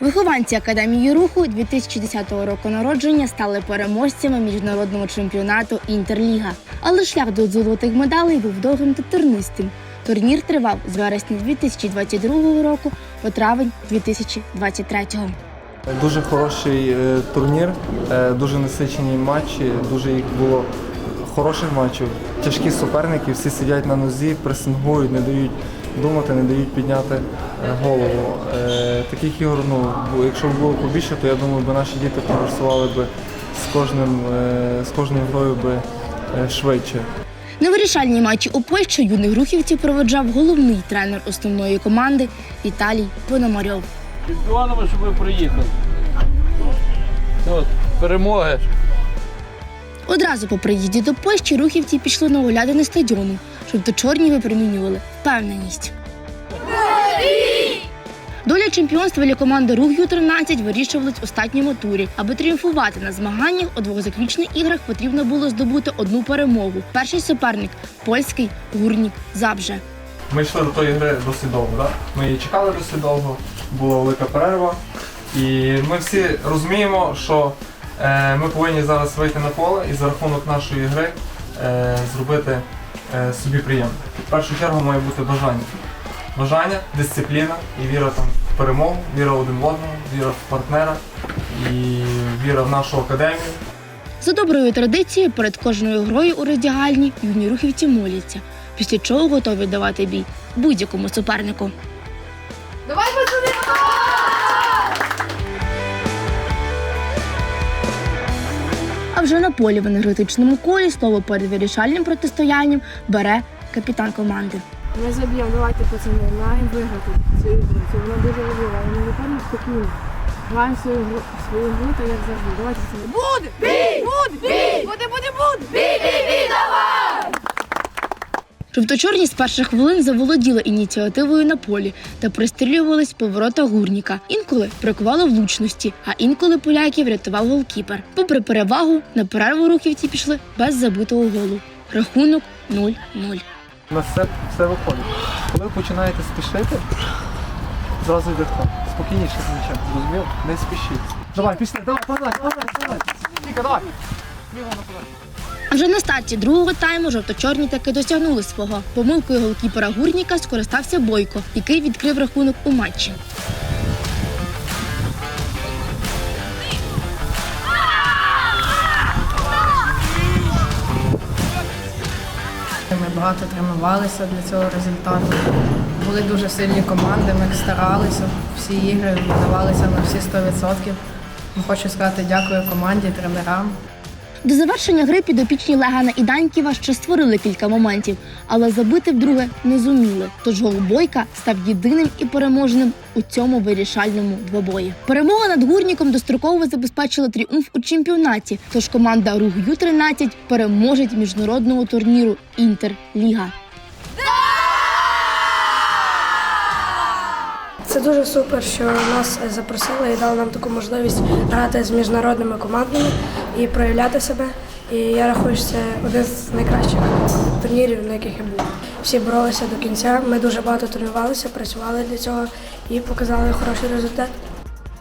Вихованці академії руху 2010 року народження стали переможцями міжнародного чемпіонату Інтерліга. Але шлях до золотих медалей був довгим та тернистим. Турнір тривав з вересня 2022 року по травень 2023. Дуже хороший е, турнір, е, дуже насичені матчі, дуже їх було хороших матчів. Тяжкі суперники, всі сидять на нозі, пресингують, не дають думати, не дають підняти е, голову. Таких ігор, ну, якщо б було побільше, то я думаю, би наші діти прогресували би з кожним з кожною грою би швидше. На вирішальні матчі у Польщі юних рухівців проведжав головний тренер основної команди Віталій Пономарьов. Чемпіонами, щоб ви приїхали. От, перемоги. Одразу по приїзді до Польщі рухівці пішли на оглядини стадіону, жовто-чорні випромінювали впевненість. Доля чемпіонства для команди Рух Ю-13 вирішувалась в останньому турі. Аби тріумфувати на змаганнях у двох заключних іграх потрібно було здобути одну перемогу. Перший суперник польський гурнік Забже. Ми йшли до тої гри досить довго, да? ми її чекали досить довго, була велика перерва. І ми всі розуміємо, що е, ми повинні зараз вийти на поле і за рахунок нашої гри е, зробити е, собі приємно. В першу чергу має бути бажання. Бажання, дисципліна і віра там, в перемогу, віра один в одного, віра в партнера і віра в нашу академію. За доброю традицією, перед кожною грою у роздягальні юні рухівці моляться, після чого готові давати бій будь-якому супернику. Давай, пацани! А вже на полі в енергетичному колі слово перед вирішальним протистоянням бере капітан команди. Ми заб'ємо, давайте, пацани, маємо виграти цю ігру. Це вона дуже важлива. Ми виходимо спокійно. Граємо свою гру, свою гру, так як завжди. Давайте, пацани. Буде! Бій! Буде! Бій! Буде, буде, буде! Бій, бій, бій, давай! Жовто-чорні з перших хвилин заволоділи ініціативою на полі та пристрілювались по воротах гурніка. Інколи бракувало влучності, а інколи поляків врятував голкіпер. Попри перевагу, на перерву рухівці пішли без забитого голу. Рахунок 0-0. У нас все, все виходить. Коли ви починаєте спішити, зразу йде хто? Спокійніше з м'ячем. Зрозумів? Не спішіть. Давай, пішли, давай, давай, давай, давай. Віка, давай. А вже на старті другого тайму жовто-чорні таки досягнули свого. Помилкою голкіпера гурніка скористався Бойко, який відкрив рахунок у матчі. Ми багато тренувалися для цього результату. Були дуже сильні команди, ми старалися, всі ігри віддавалися на всі 100%. Ну, Хочу сказати дякую команді, тренерам. До завершення гри підопічні Легана і Даньківа ще створили кілька моментів, але забити вдруге не зуміли. Тож Голубойка став єдиним і переможним у цьому вирішальному двобої. Перемога над гурніком достроково забезпечила тріумф у чемпіонаті. Тож команда Руг Ю-13 переможеть міжнародного турніру Інтерліга. Це дуже супер, що нас запросили і дали нам таку можливість грати з міжнародними командами і проявляти себе. І я рахую, що це один з найкращих турнірів, на яких я був. Всі боролися до кінця. Ми дуже багато тренувалися, працювали для цього і показали хороший результат.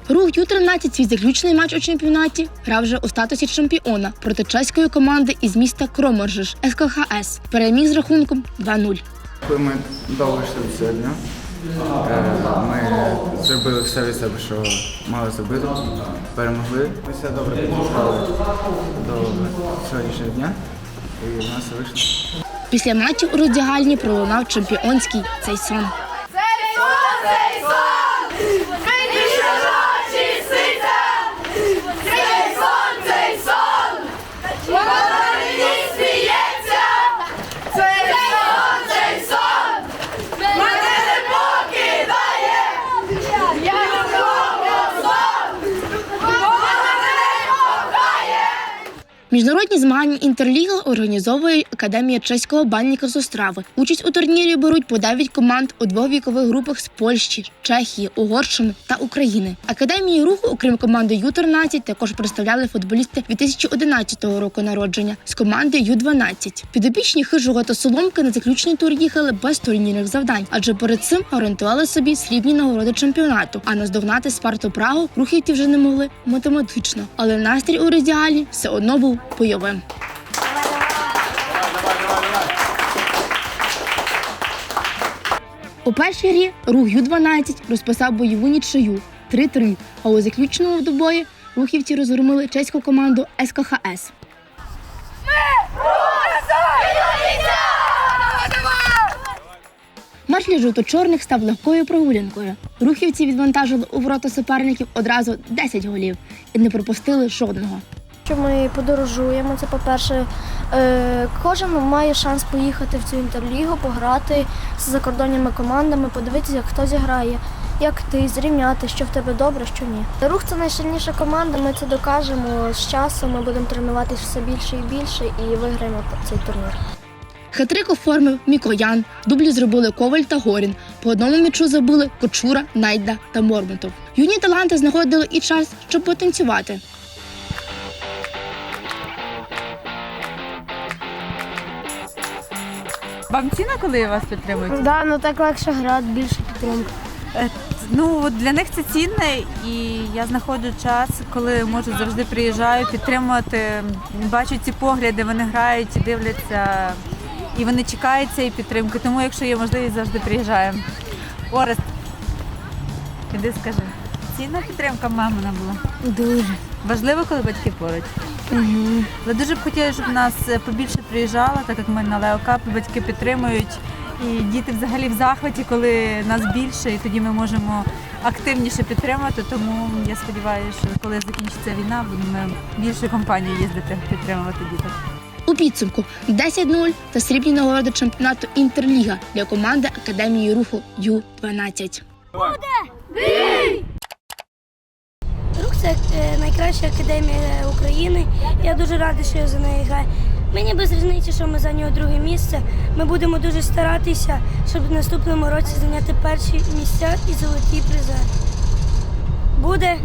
Рух Ю-13 свій заключний матч у чемпіонаті грав вже у статусі чемпіона проти чеської команди із міста Кроморжиш СКХС. Переміг з рахунком 2-0. Ми довго йшли е, ми зробили все від себе, що мали зробити, перемогли. Ми все добре підготували до сьогоднішнього дня і в нас вийшло. Після матчів у роздягальні пролунав чемпіонський цей сон. Цей сон, цей сон! Мені ночі ситься! Цей сон, цей сон! Вона мені сміється! Цей сон, цей сон! Мене не покидає! Я люблю сон! Вона мене кохає! Міжнародні змагання інтерліга організовує Академія чеського банніка з Острави. Участь у турнірі беруть по 9 команд у двох вікових групах з Польщі, Чехії, Угорщини та України. Академії руху, окрім команди Ю-13, також представляли футболісти 2011 року народження з команди Ю-12. Підопічні хижого та соломки на заключний тур їхали без турнірних завдань, адже перед цим орієнтували собі срібні нагороди чемпіонату. А наздогнати Спарту Прагу рухівці вже не могли математично. Але настрій у роздягалі все одно був бойовим. У першій грі рух Ю-12 розписав бойову нічию 3-3, а у заключному добої рухівці розгромили чеську команду СКХС. Матч для жовто-чорних став легкою прогулянкою. Рухівці відвантажили у ворота суперників одразу 10 голів і не пропустили жодного. Що ми подорожуємо, це по-перше, е, кожен має шанс поїхати в цю інтерлігу, пограти з закордонними командами, подивитися, хто зіграє, як ти, зрівняти, що в тебе добре, що ні. Рух це найсильніша команда, ми це докажемо з часом, ми будемо тренуватися все більше і більше і виграємо цей турнір. Хитрик оформив Мікоян, дублі зробили Коваль та Горін. По одному м'ячу забили Кочура, Найда та Мормутов. Юні таланти знаходили і час, щоб потанцювати. Вам ціна, коли вас підтримують? Да, ну так легше грати, більше підтримки. Е, Ну от для них це цінне, і я знаходжу час, коли можу завжди приїжджаю, підтримувати. Бачу ці погляди, вони грають, дивляться, і вони чекають цієї підтримки. Тому, якщо є можливість, завжди приїжджаємо. Орест, іди скажи. Цінна підтримка мамина була. Дуже. Важливо, коли батьки поруч. Угу. Але дуже б хотіли, щоб нас е, побільше приїжджало, так як ми на Леокап, батьки підтримують. І діти взагалі в захваті, коли нас більше, і тоді ми можемо активніше підтримувати. Тому я сподіваюся, що коли закінчиться війна, будемо більше компанії їздити, підтримувати діток. У підсумку 10-0 та срібні нагороди чемпіонату Інтерліга для команди Академії руху Ю-12. Рух це е, найкраща академія України. Я дуже радий, що я за неї граю. Мені без різниці, що ми зайняли друге місце. Ми будемо дуже старатися, щоб в наступному році зайняти перші місця і золоті призи. Буде